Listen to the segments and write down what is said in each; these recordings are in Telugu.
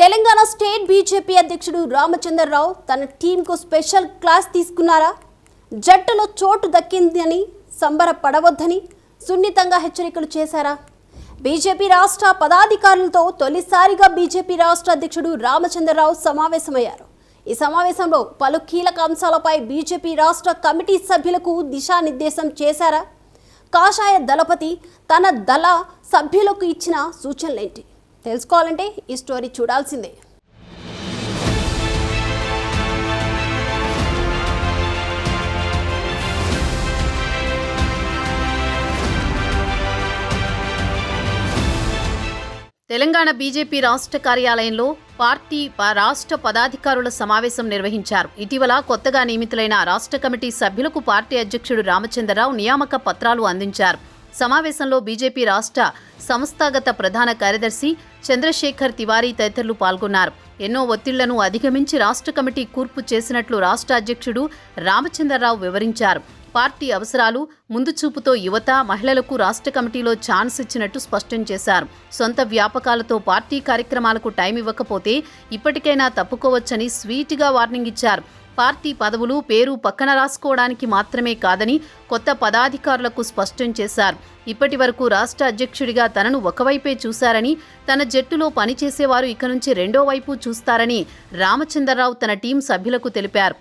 తెలంగాణ స్టేట్ బీజేపీ అధ్యక్షుడు రామచంద్రరావు తన టీంకు స్పెషల్ క్లాస్ తీసుకున్నారా? జట్టులో చోటు దక్కిందని సంబరపడవద్దని సున్నితంగా హెచ్చరికలు చేశారా? బీజేపీ రాష్ట్ర పదాధికారులతో తొలిసారిగా బీజేపీ రాష్ట్ర అధ్యక్షుడు రామచంద్రరావు సమావేశమయ్యారు. ఈ సమావేశంలో పలు కీలక అంశాలపై బీజేపీ రాష్ట్ర కమిటీ సభ్యులకు దిశానిర్దేశం చేశారా? కాషాయ దళపతి తన దళ సభ్యులకు ఇచ్చిన సూచనలేంటి? తెలుసుకోవాలంటే ఈ స్టోరీ చూడాల్సిందే. తెలంగాణ బీజేపీ రాష్ట్ర కార్యాలయంలో పార్టీ ప- రాష్ట్ర పదాధికారుల సమావేశం నిర్వహించారు. ఇటీవల కొత్తగా నియమితులైన రాష్ట్ర కమిటీ సభ్యులకు పార్టీ అధ్యక్షుడు రామచంద్రరావు నియామక పత్రాలు అందించారు. సమావేశంలో బీజేపీ రాష్ట్ర సంస్థాగత ప్రధాన కార్యదర్శి చంద్రశేఖర్ తివారీ తదితరులు పాల్గొన్నారు. ఎన్నో ఒత్తిళ్ళను అధిగమించి రాష్ట్ర కమిటీ కూర్పు చేసినట్లు రాష్ట్ర అధ్యక్షుడు రామచంద్రరావు వివరించారు. పార్టీ అవసరాలు ముందు చూపుతో యువత మహిళలకు రాష్ట్ర కమిటీలో ఛాన్స్ ఇచ్చినట్టు స్పష్టం చేశారు. సొంత వ్యాపకాలతో పార్టీ కార్యక్రమాలకు టైం ఇవ్వకపోతే ఇప్పటికైనా తప్పుకోవచ్చని స్వీట్గా వార్నింగ్ ఇచ్చారు. పార్టీ పదవులు పేరు పక్కన రాసుకోవడానికి మాత్రమే కాదని కొత్త పదాధికారులకు స్పష్టం చేశారు. ఇప్పటి వరకు రాష్ట్ర అధ్యక్షుడిగా తనను ఒకవైపే చూశారని తన జట్టులో పనిచేసేవారు ఇక నుంచి రెండో వైపు చూస్తారని రామచంద్రరావు తన టీం సభ్యులకు తెలిపారు.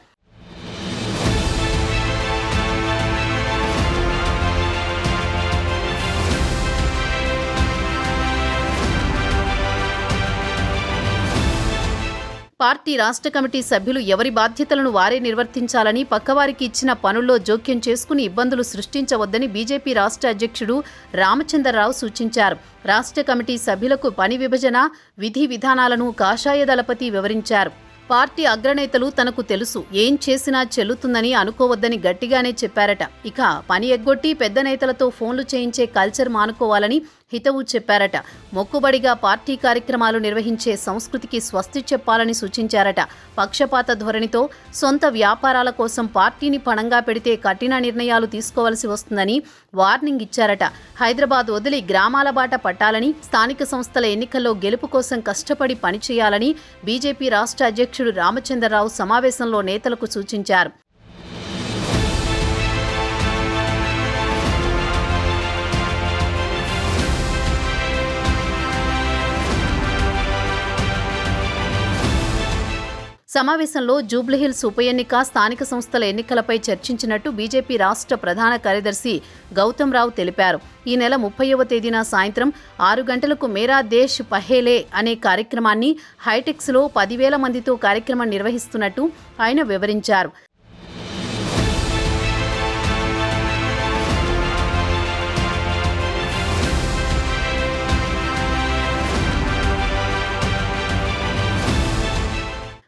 పార్టీ రాష్ట్ర కమిటీ సభ్యులు ఎవరి బాధ్యతలను వారే నిర్వర్తించాలని పక్కవారికి ఇచ్చిన పనుల్లో జోక్యం చేసుకుని ఇబ్బందులు సృష్టించవద్దని బీజేపీ రాష్ట్ర అధ్యక్షుడు రామచంద్రరావు సూచించారు. రాష్ట్ర కమిటీ సభ్యులకు పని విభజన విధి విధానాలను కాషాయ దళపతి వివరించారు. పార్టీ అగ్రనేతలు తనకు తెలుసు. ఏం చేసినా చెల్లుతుందని అనుకోవద్దని గట్టిగానే చెప్పారట. ఇక పని ఎగ్గొట్టి పెద్ద నేతలతో ఫోన్లు చేయించే కల్చర్ మానుకోవాలని హితవు చెప్పారట. మొక్కుబడిగా పార్టీ కార్యక్రమాలు నిర్వహించే సంస్కృతికి స్వస్తి చెప్పాలని సూచించారట. పక్షపాత ధోరణితో సొంత వ్యాపారాల కోసం పార్టీని పణంగా పెడితే కఠిన నిర్ణయాలు తీసుకోవాల్సి వస్తుందని వార్నింగ్ ఇచ్చారట. హైదరాబాద్ వదిలి గ్రామాల బాట పట్టాలని స్థానిక సంస్థల ఎన్నికల్లో గెలుపు కోసం కష్టపడి పనిచేయాలని బీజేపీ రాష్ట్ర అధ్యక్షుడు రామచంద్రరావు సమావేశంలో నేతలకు సూచించారు సమావేశంలో జూబ్లీహిల్స్ ఉప ఎన్నిక స్థానిక సంస్థల ఎన్నికలపై చర్చించినట్టు బీజేపీ రాష్ట్ర ప్రధాన కార్యదర్శి గౌతమ్ రావు తెలిపారు. ఈ నెల ముప్పైవ తేదీన సాయంత్రం ఆరు గంటలకు మేరా దేశ్ పహేలే అనే కార్యక్రమాన్ని హైటెక్స్లో పదివేల మందితో కార్యక్రమం నిర్వహిస్తున్నట్టు ఆయన వివరించారు.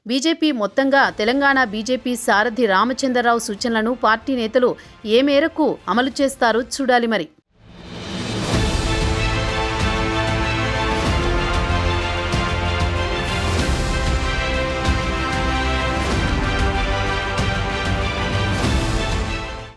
బీజేపీ మొత్తంగా తెలంగాణ బీజేపీ సారథి రామచంద్రరావు సూచనలను పార్టీ నేతలు ఏ మేరకు అమలు చేస్తారో చూడాలి మరి.